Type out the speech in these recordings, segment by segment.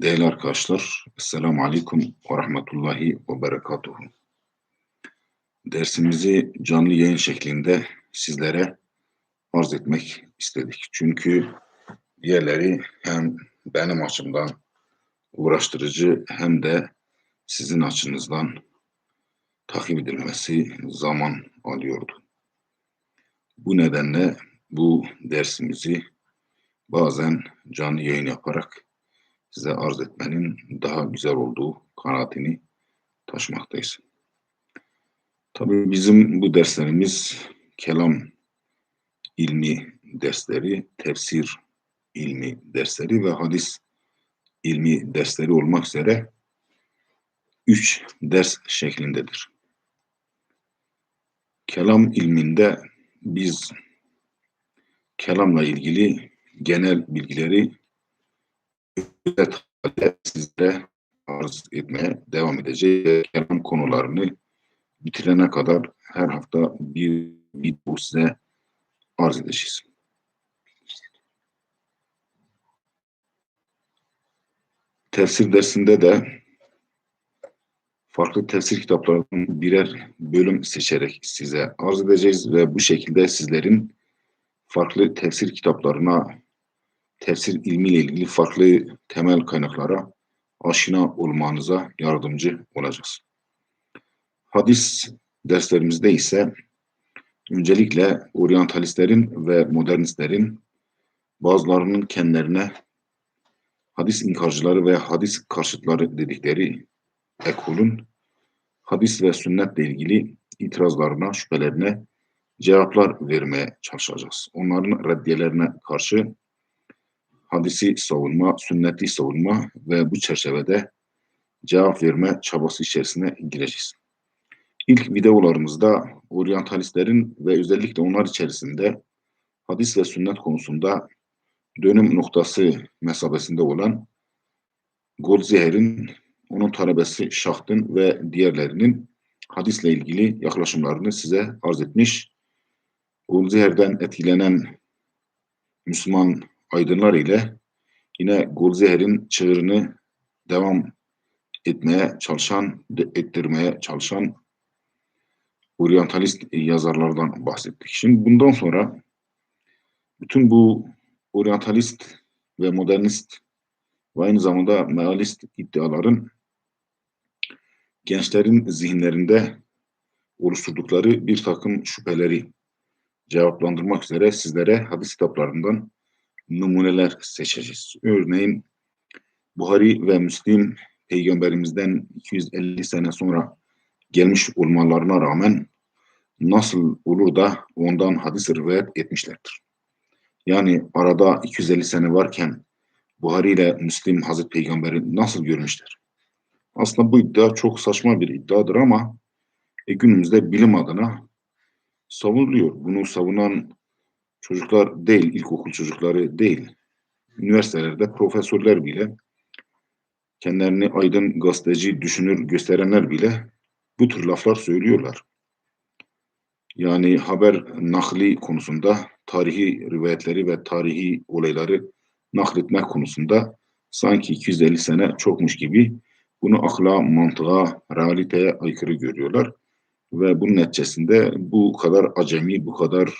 Değerli arkadaşlar, Esselamu Aleyküm ve Rahmetullahi ve Berekatuhu. Dersimizi canlı yayın şeklinde sizlere arz etmek istedik. Çünkü diğerleri hem benim açımdan uğraştırıcı hem de sizin açınızdan takip edilmesi zaman alıyordu. Bu nedenle bu dersimizi bazen canlı yayın yaparak size arz etmenin daha güzel olduğu kanaatini taşımaktayız. Tabii bizim bu derslerimiz kelam ilmi dersleri, tefsir ilmi dersleri ve hadis ilmi dersleri olmak üzere üç ders şeklindedir. Kelam ilminde biz kelamla ilgili genel bilgileri sizlere arz etmeye devam edeceğiz. Kelam konularını bitirene kadar her hafta bir video size arz edeceğiz. Tefsir dersinde de farklı tefsir kitaplarının birer bölüm seçerek size arz edeceğiz ve bu şekilde sizlerin farklı tefsir kitaplarına tefsir ilmiyle ilgili farklı temel kaynaklara aşina olmanıza yardımcı olacağız. Hadis derslerimizde ise öncelikle oryantalistlerin ve modernistlerin bazılarının kendilerine hadis inkarcıları ve hadis karşıtları dedikleri ekolun hadis ve sünnetle ilgili itirazlarına, şüphelerine cevaplar vermeye çalışacağız. Onların reddiyelerine karşı hadisi savunma, sünneti savunma ve bu çerçevede cevap verme çabası içerisine gireceğiz. İlk videolarımızda oryantalistlerin ve özellikle onlar içerisinde hadis ve sünnet konusunda dönüm noktası mesabesinde olan Goldziher'in, onun talebesi Şaht'ın ve diğerlerinin hadisle ilgili yaklaşımlarını size arz etmiş. Goldziher'den etkilenen Müslüman aydınlar ile yine Goldziher'in çığırını devam etmeye çalışan, ettirmeye çalışan oryantalist yazarlardan bahsettik. Şimdi bundan sonra bütün bu oryantalist ve modernist ve aynı zamanda mealist iddiaların gençlerin zihinlerinde oluşturdukları bir takım şüpheleri cevaplandırmak üzere sizlere hadis kitaplarından numuneler seçeceğiz. Örneğin Buhari ve Müslim peygamberimizden 250 sene sonra gelmiş olmalarına rağmen nasıl olur da ondan hadis rivayet etmişlerdir. Yani arada 250 sene varken Buhari ile Müslim Hazreti Peygamberi nasıl görmüşler? Aslında bu iddia çok saçma bir iddiadır ama e, günümüzde bilim adına savunuluyor. Bunu savunan çocuklar değil, ilkokul çocukları değil, üniversitelerde profesörler bile, kendilerini aydın gazeteci düşünür gösterenler bile bu tür laflar söylüyorlar. Yani haber nakli konusunda tarihi rivayetleri ve tarihi olayları nakletmek konusunda sanki 250 sene çokmuş gibi bunu akla, mantığa, realiteye aykırı görüyorlar. Ve bunun neticesinde bu kadar acemi, bu kadar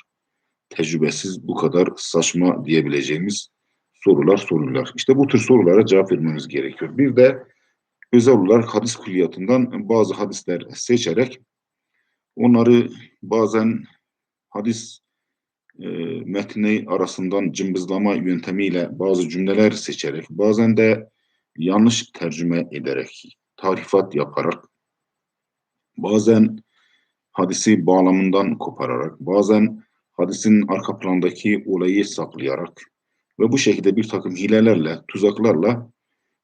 tecrübesiz, bu kadar saçma diyebileceğimiz sorular sorular. İşte bu tür sorulara cevap vermemiz gerekiyor. Bir de özel olarak hadis külliyatından bazı hadisler seçerek onları bazen hadis e, metni arasından cımbızlama yöntemiyle bazı cümleler seçerek, bazen de yanlış tercüme ederek, tarifat yaparak, bazen hadisi bağlamından kopararak, bazen hadisin arka plandaki olayı saklayarak ve bu şekilde bir takım hilelerle, tuzaklarla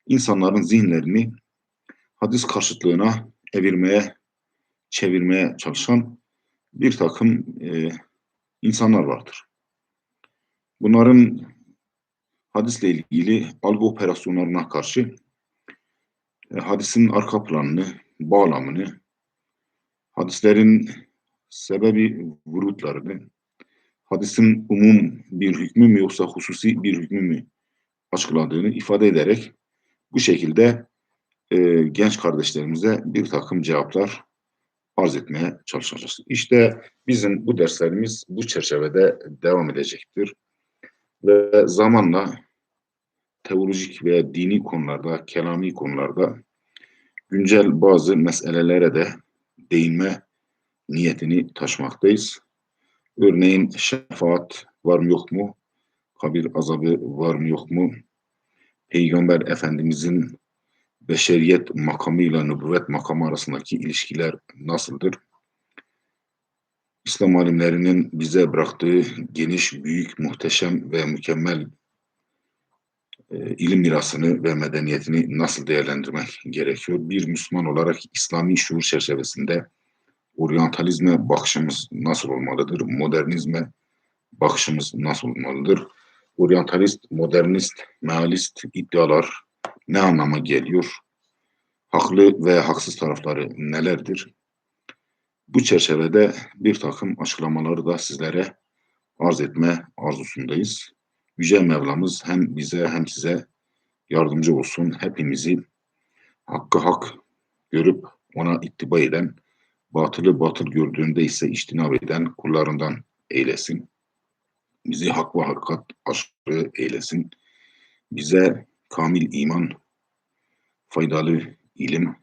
insanların zihinlerini hadis karşıtlığına evirmeye, çevirmeye çalışan bir takım e, insanlar vardır. Bunların hadisle ilgili algı operasyonlarına karşı e, hadisin arka planını, bağlamını, hadislerin sebebi vurutlarını, hadisin umum bir hükmü mü yoksa hususi bir hükmü mü açıkladığını ifade ederek Bu şekilde e, genç kardeşlerimize bir takım cevaplar arz etmeye çalışacağız. İşte bizim bu derslerimiz bu çerçevede devam edecektir. Ve zamanla teolojik ve dini konularda, kelami konularda güncel bazı meselelere de değinme niyetini taşımaktayız. Örneğin şefaat var mı yok mu? Kabir azabı var mı yok mu? Peygamber Efendimizin beşeriyet makamıyla nübüvvet makamı arasındaki ilişkiler nasıldır? İslam alimlerinin bize bıraktığı geniş, büyük, muhteşem ve mükemmel e, ilim mirasını ve medeniyetini nasıl değerlendirmek gerekiyor? Bir Müslüman olarak İslami şuur çerçevesinde oryantalizme bakışımız nasıl olmalıdır? Modernizme bakışımız nasıl olmalıdır? Oryantalist, modernist, mealist iddialar ne anlama geliyor? Haklı ve haksız tarafları nelerdir? Bu çerçevede bir takım açıklamaları da sizlere arz etme arzusundayız. Yüce Mevlamız hem bize hem size yardımcı olsun. Hepimizi hakkı hak görüp ona ittiba eden, batılı batıl gördüğünde ise iştinab eden kullarından eylesin. Bizi hak ve hakikat aşırı eylesin. Bize kamil iman, faydalı ilim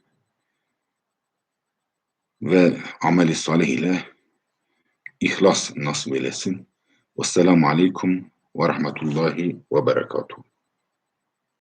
ve ameli salih ile ihlas nasip eylesin. Vesselamu aleyküm ve rahmetullahi ve berekatuhu.